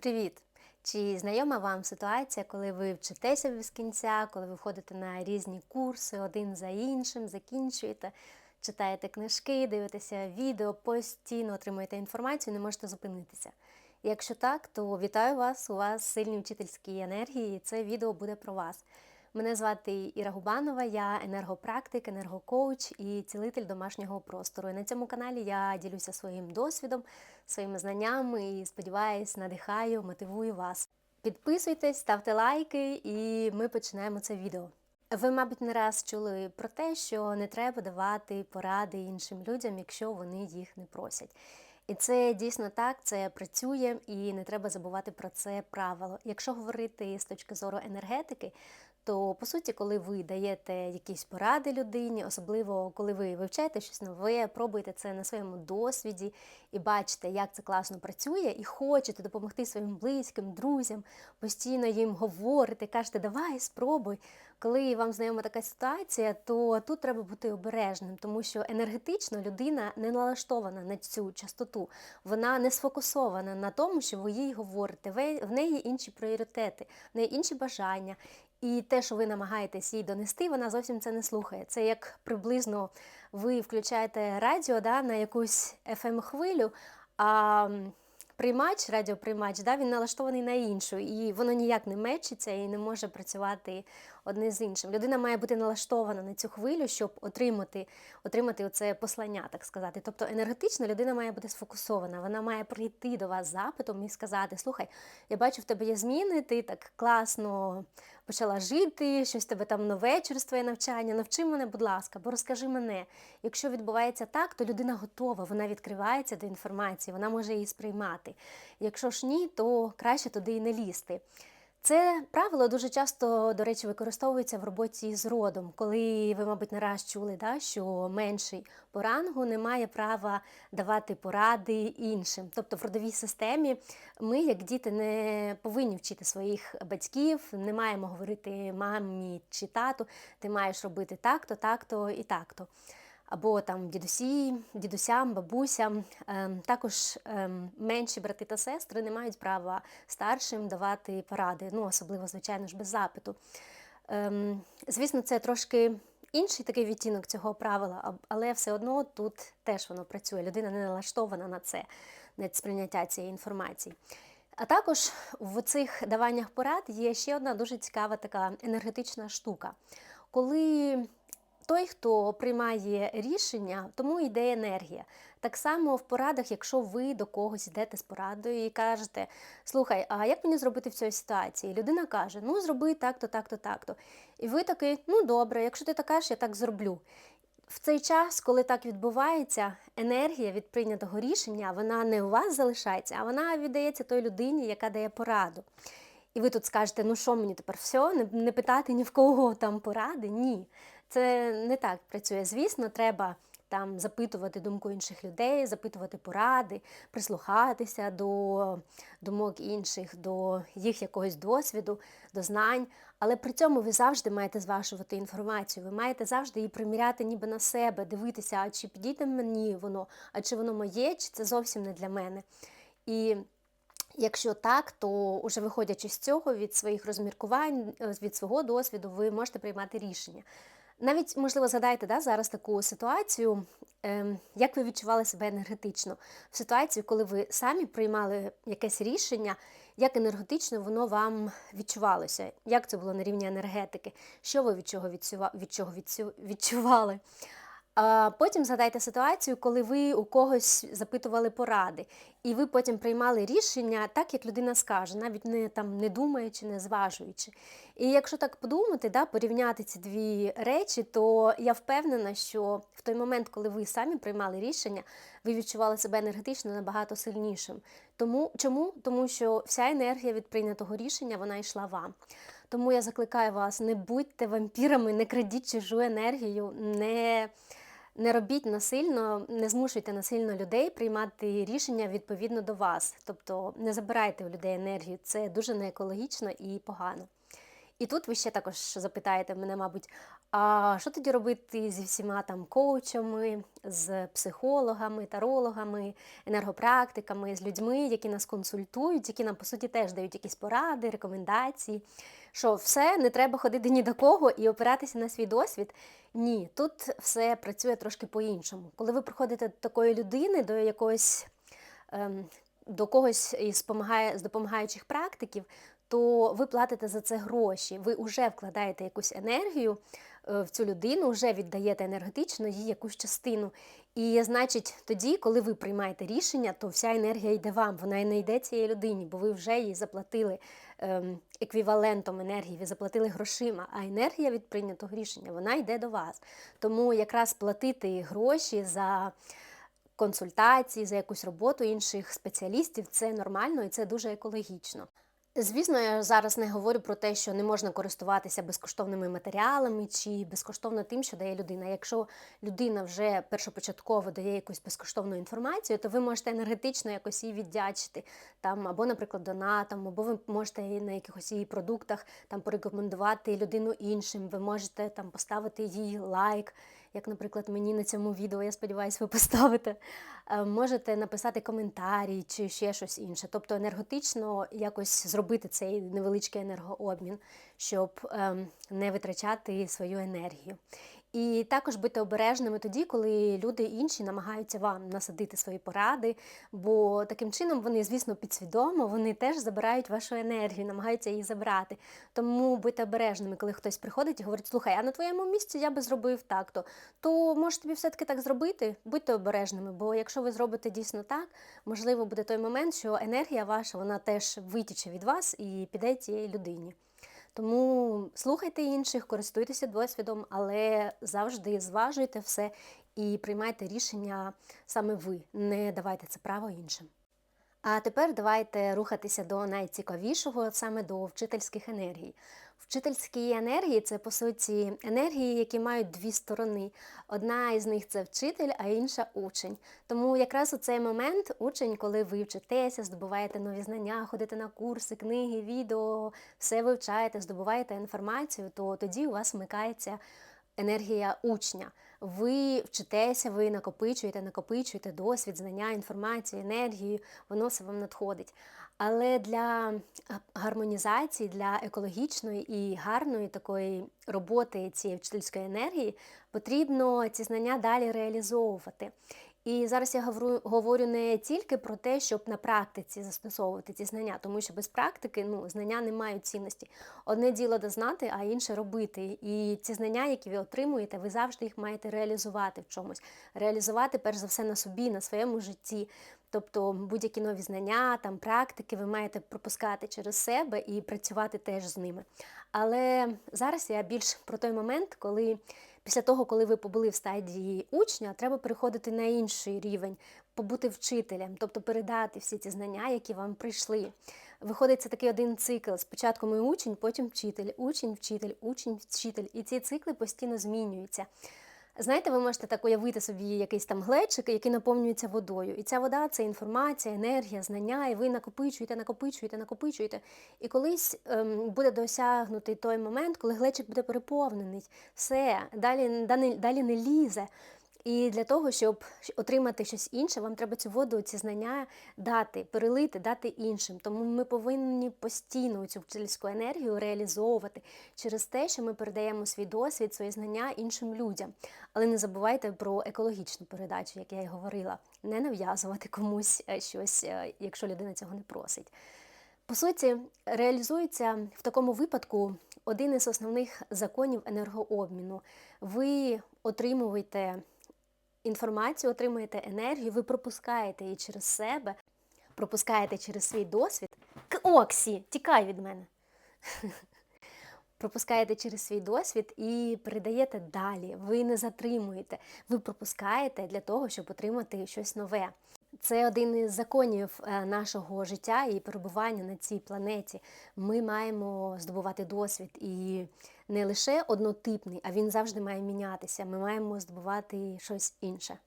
Привіт! Чи знайома вам ситуація, коли ви вчитеся без кінця, коли ви ходите на різні курси один за іншим, закінчуєте, читаєте книжки, дивитеся відео, постійно отримуєте інформацію, не можете зупинитися? Якщо так, то вітаю вас, у вас сильні вчительські енергії, і це відео буде про вас. Мене звати Іра Губанова, я енергопрактик, енергокоуч і цілитель домашнього простору. І на цьому каналі я ділюся своїм досвідом, своїми знаннями і сподіваюсь, надихаю, мотивую вас. Підписуйтесь, ставте лайки, і ми починаємо це відео. Ви, мабуть, не раз чули про те, що не треба давати поради іншим людям, якщо вони їх не просять. І це дійсно так, це працює, і не треба забувати про це правило. Якщо говорити з точки зору енергетики, то по суті, коли ви даєте якісь поради людині, особливо коли ви вивчаєте щось нове, пробуєте це на своєму досвіді і бачите, як це класно працює, і хочете допомогти своїм близьким, друзям, постійно їм говорите, кажете, давай, спробуй. Коли вам знайома така ситуація, то тут треба бути обережним, тому що енергетично людина не налаштована на цю частоту, вона не сфокусована на тому, що ви їй говорите. В неї інші пріоритети, в неї інші бажання. І те, що ви намагаєтесь їй донести, вона зовсім це не слухає. Це як приблизно ви включаєте радіо да, на якусь FM-хвилю, а приймач, радіоприймач, да, він налаштований на іншу, і воно ніяк не мечиться і не може працювати одне з іншим. Людина має бути налаштована на цю хвилю, щоб отримати, отримати оце послання, так сказати. Тобто енергетично людина має бути сфокусована, вона має прийти до вас запитом і сказати: Слухай, я бачу, в тебе є зміни, ти так класно почала жити, щось тебе там нове через твоє навчання. Навчи мене, будь ласка, бо розкажи мене. Якщо відбувається так, то людина готова, вона відкривається до інформації, вона може її сприймати. Якщо ж ні, то краще туди і не лізти. Це правило дуже часто, до речі, використовується в роботі з родом, коли ви, мабуть, не раз чули, да, що менший по рангу не має права давати поради іншим. Тобто в родовій системі ми, як діти, не повинні вчити своїх батьків, не маємо говорити мамі чи тату, ти маєш робити так-то, так-то і так-то або там дідусі, дідусям, бабусям. Ем, Також ем, менші брати та сестри не мають права старшим давати поради, ну особливо, звичайно ж, без запиту. Ем, Звісно, це трошки інший такий відтінок цього правила, але все одно тут теж воно працює. Людина не налаштована на це, на сприйняття цієї інформації. А також в цих даваннях порад є ще одна дуже цікава така енергетична штука. Коли той, хто приймає рішення, тому йде енергія. Так само в порадах, якщо ви до когось йдете з порадою і кажете, слухай, а як мені зробити в цій ситуації? Людина каже, ну зроби так-то, так-то, так-то. І ви такий, ну добре, якщо ти так кажеш, я так зроблю. В цей час, коли так відбувається, енергія від прийнятого рішення, вона не у вас залишається, а вона віддається той людині, яка дає пораду. І ви тут скажете, ну що мені тепер все, не, питати ні в кого там поради? Ні. Це не так працює. Звісно, треба там запитувати думку інших людей, запитувати поради, прислухатися до думок інших, до їх якогось досвіду, до знань. Але при цьому ви завжди маєте зважувати інформацію. Ви маєте завжди її приміряти ніби на себе, дивитися, а чи підійде мені воно, а чи воно моє, чи це зовсім не для мене. І Якщо так, то уже виходячи з цього від своїх розміркувань, е, від свого досвіду, ви можете приймати рішення. Навіть, можливо, згадайте да, зараз таку ситуацію, ем, як ви відчували себе енергетично? В ситуації, коли ви самі приймали якесь рішення, як енергетично воно вам відчувалося, як це було на рівні енергетики, що ви від чого, відчували. Потім згадайте ситуацію, коли ви у когось запитували поради, і ви потім приймали рішення так, як людина скаже, навіть не там не думаючи, не зважуючи. І якщо так подумати, да, порівняти ці дві речі, то я впевнена, що в той момент, коли ви самі приймали рішення, ви відчували себе енергетично набагато сильнішим. Тому чому? Тому що вся енергія від прийнятого рішення вона йшла вам. Тому я закликаю вас, не будьте вампірами, не крадіть чужу енергію, не не робіть насильно, не змушуйте насильно людей приймати рішення відповідно до вас. Тобто не забирайте у людей енергію, це дуже неекологічно і погано. І тут ви ще також запитаєте мене, мабуть, А що тоді робити зі всіма там коучами, з психологами, тарологами, енергопрактиками, з людьми, які нас консультують, які нам, по суті, теж дають якісь поради, рекомендації? Що все, не треба ходити ні до кого і опиратися на свій досвід. Ні, тут все працює трошки по-іншому. Коли ви приходите до такої людини, до якогось ем, до когось із з допомагаючих практиків, то ви платите за це гроші. Ви вже вкладаєте якусь енергію е, в цю людину, вже віддаєте енергетично їй якусь частину. І значить, тоді, коли ви приймаєте рішення, то вся енергія йде вам, вона не йде цієї людині, бо ви вже їй заплатили ем, еквівалентом енергії, ви заплатили грошима, а енергія від прийнятого рішення вона йде до вас. Тому якраз платити гроші за консультації, за якусь роботу інших спеціалістів це нормально і це дуже екологічно. Звісно, я зараз не говорю про те, що не можна користуватися безкоштовними матеріалами чи безкоштовно тим, що дає людина. Якщо людина вже першопочатково дає якусь безкоштовну інформацію, то ви можете енергетично якось її віддячити там, або, наприклад, донатом, або ви можете на якихось її продуктах там порекомендувати людину іншим. Ви можете там поставити їй лайк як, наприклад, мені на цьому відео, я сподіваюся, ви поставите. Е, можете написати коментарі чи ще щось інше. Тобто енергетично якось зробити цей невеличкий енергообмін, щоб ем, не витрачати свою енергію. І також будьте обережними тоді, коли люди інші намагаються вам насадити свої поради, бо таким чином вони, звісно, підсвідомо, вони теж забирають вашу енергію, намагаються її забрати. Тому будьте обережними, коли хтось приходить і говорить, слухай, а на твоєму місці я би зробив так-то, то може тобі все-таки так зробити? Будьте обережними, бо якщо ви зробите дійсно так, можливо, буде той момент, що енергія ваша вона теж витіче від вас і піде цій людині. Тому слухайте інших, користуйтеся досвідом, але завжди зважуйте все і приймайте рішення саме ви. Не давайте це право іншим. А тепер давайте рухатися до найцікавішого, саме до вчительських енергій. Вчительські енергії це по суті енергії, які мають дві сторони. Одна із них це вчитель, а інша учень. Тому якраз у цей момент учень, коли ви вчитеся, здобуваєте нові знання, ходите на курси, книги, відео, все вивчаєте, здобуваєте інформацію, то тоді у вас вмикається енергія учня. Ви вчитеся, ви накопичуєте, накопичуєте досвід, знання, інформацію, енергію, воно все вам надходить. Але для гармонізації, для екологічної і гарної такої роботи цієї вчительської енергії потрібно ці знання далі реалізовувати. І зараз я говорю не тільки про те, щоб на практиці застосовувати ці знання, тому що без практики ну, знання не мають цінності. Одне діло дознати, а інше робити. І ці знання, які ви отримуєте, ви завжди їх маєте реалізувати в чомусь. Реалізувати, перш за все, на собі, на своєму житті. Тобто будь-які нові знання, там практики ви маєте пропускати через себе і працювати теж з ними. Але зараз я більш про той момент, коли після того, коли ви побули в стадії учня, треба переходити на інший рівень, побути вчителем, тобто передати всі ці знання, які вам прийшли. Виходить, це такий один цикл. Спочатку ми учень, потім вчитель, учень, вчитель, учень, вчитель. І ці цикли постійно змінюються. Знаєте, ви можете так уявити собі якийсь там глечик, який наповнюється водою. І ця вода це інформація, енергія, знання, і ви накопичуєте, накопичуєте, накопичуєте. І колись ем, буде досягнутий той момент, коли глечик буде переповнений. Все, далі, далі, далі не лізе. І для того, щоб отримати щось інше, вам треба цю воду, ці знання дати, перелити, дати іншим. Тому ми повинні постійно цю вчительську енергію реалізовувати через те, що ми передаємо свій досвід, свої знання іншим людям. Але не забувайте про екологічну передачу, як я і говорила, не нав'язувати комусь е, щось, е, якщо людина цього не просить. По суті, реалізується в такому випадку один із основних законів енергообміну. Ви отримуєте інформацію, отримуєте енергію, ви пропускаєте її через себе, пропускаєте через свій досвід. Оксі, тікай від мене. Пропускаєте через свій досвід і передаєте далі. Ви не затримуєте, ви пропускаєте для того, щоб отримати щось нове. Це один із законів е, нашого життя і перебування на цій планеті. Ми маємо здобувати досвід і не лише однотипний, а він завжди має мінятися. Ми маємо здобувати щось інше.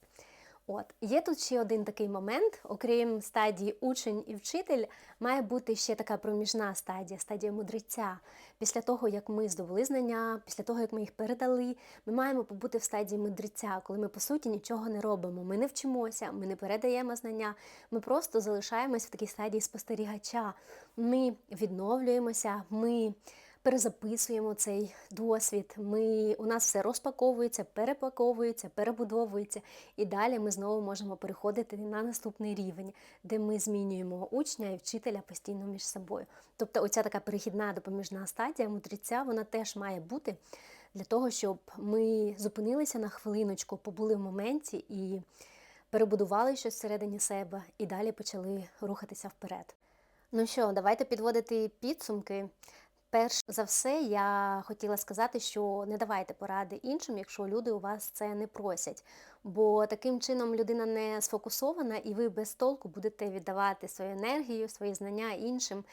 От є тут ще один такий момент, окрім стадії учень і вчитель, має бути ще така проміжна стадія, стадія мудреця. Після того, як ми здобули знання, після того, як ми їх передали, ми маємо побути в стадії мудреця, коли ми по суті нічого не робимо. Ми не вчимося, ми не передаємо знання, ми просто залишаємось в такій стадії спостерігача. Ми відновлюємося, ми перезаписуємо цей досвід. Ми, у нас все розпаковується, перепаковується, перебудовується, і далі ми знову можемо переходити на наступний рівень, де ми змінюємо учня і вчителя постійно між собою. Тобто, оця така перехідна допоміжна стадія мудреця, вона теж має бути для того, щоб ми зупинилися на хвилиночку, побули в моменті і перебудували щось всередині себе, і далі почали рухатися вперед. Ну що, давайте підводити підсумки. Перш за все, я хотіла сказати, що не давайте поради іншим, якщо люди у вас це не просять. Бо таким чином людина не сфокусована, і ви без толку будете віддавати свою енергію, свої знання іншим.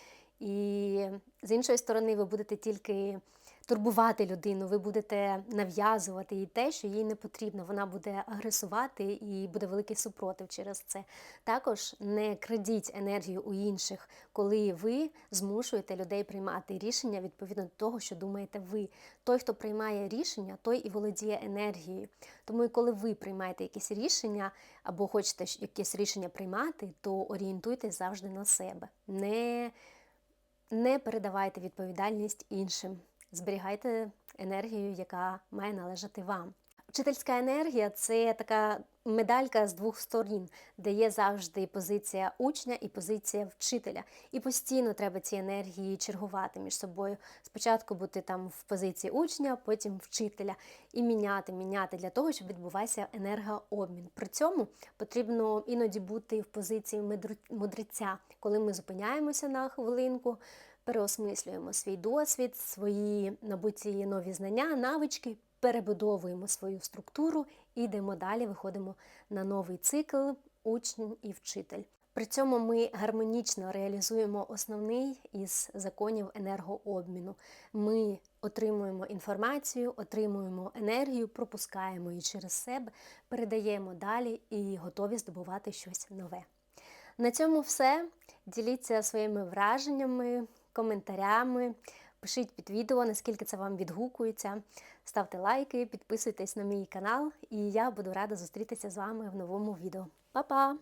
І з іншої сторони, ви будете тільки турбувати людину, ви будете нав'язувати їй те, що їй не потрібно. Вона буде агресувати і буде великий супротив через це. Також не крадіть енергію у інших, коли ви змушуєте людей приймати рішення відповідно до того, що думаєте ви. Той, хто приймає рішення, той і володіє енергією. Тому, і коли ви приймаєте якісь рішення або хочете якесь рішення приймати, то орієнтуйтесь завжди на себе. Не, не передавайте відповідальність іншим зберігайте енергію, яка має належати вам. Вчительська енергія це така медалька з двох сторін, де є завжди позиція учня і позиція вчителя. І постійно треба ці енергії чергувати між собою. Спочатку бути там в позиції учня, потім вчителя, і міняти, міняти для того, щоб відбувався енергообмін. При цьому потрібно іноді бути в позиції мудреця, коли ми зупиняємося на хвилинку переосмислюємо свій досвід, свої набуті нові знання, навички, перебудовуємо свою структуру і йдемо далі, виходимо на новий цикл учень і вчитель. При цьому ми гармонічно реалізуємо основний із законів енергообміну. Ми отримуємо інформацію, отримуємо енергію, пропускаємо її через себе, передаємо далі і готові здобувати щось нове. На цьому все. Діліться своїми враженнями, коментарями. Пишіть під відео, наскільки це вам відгукується. Ставте лайки, підписуйтесь на мій канал, і я буду рада зустрітися з вами в новому відео. Па-па!